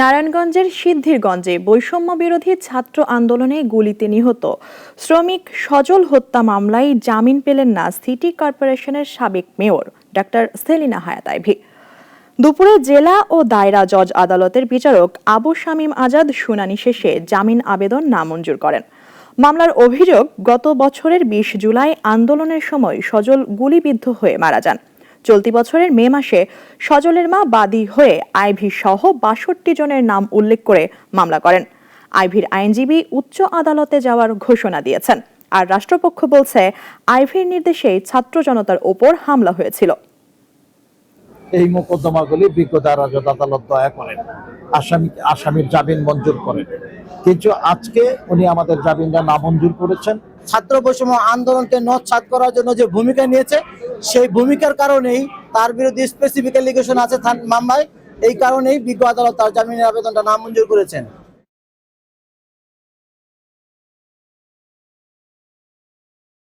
নারায়ণগঞ্জের সিদ্ধিরগঞ্জে বৈষম্য বিরোধী ছাত্র আন্দোলনে গুলিতে নিহত। শ্রমিক সজল হত্যা মামলায় জামিন পেলেন না সিটি কর্পোরেশনের সাবেক মেয়র ডাক্তার সেলিনা হায়াত আইভি। দুপুরে জেলা ও দায়রা জজ আদালতের বিচারক আবু শামীম আজাদ শুনানি শেষে জামিন আবেদন নামঞ্জুর করেন। মামলার অভিযোগ, গত বছরের বিশ জুলাই আন্দোলনের সময় সজল গুলিবিদ্ধ হয়ে মারা যান। চলতি বছরের মে মাসে সজলের মা বাদী হয়ে আইভি সহ বাষট্টি জনের নাম উল্লেখ করে মামলা করেন। আইভির আইনজীবী উচ্চ আদালতে যাওয়ার ঘোষণা দিয়েছেন। আর রাষ্ট্রপক্ষ বলছে, আইভির নির্দেশেই ছাত্র জনতার ওপর হামলা হয়েছিল। এই মোকদ্দমাগুলি বিজ্ঞতার রাজত আদালত দয়া করেন। আসামি আসামির জামিন মঞ্জুর করেন। কিন্তু আজকে উনি আমাদের জামিনটা না মঞ্জুর করেছেন। ছাত্র বৈষম্য আন্দোলনকে নৎসাত করার জন্য যে ভূমিকা নিয়েছে, সেই ভূমিকার কারণেই তার বিরুদ্ধে স্পেসিফিক এলিগেশন আছে মামলায়। এই কারণেই বিজ্ঞ আদালত তার জামিনের আবেদনটা নামঞ্জুর করেছেন।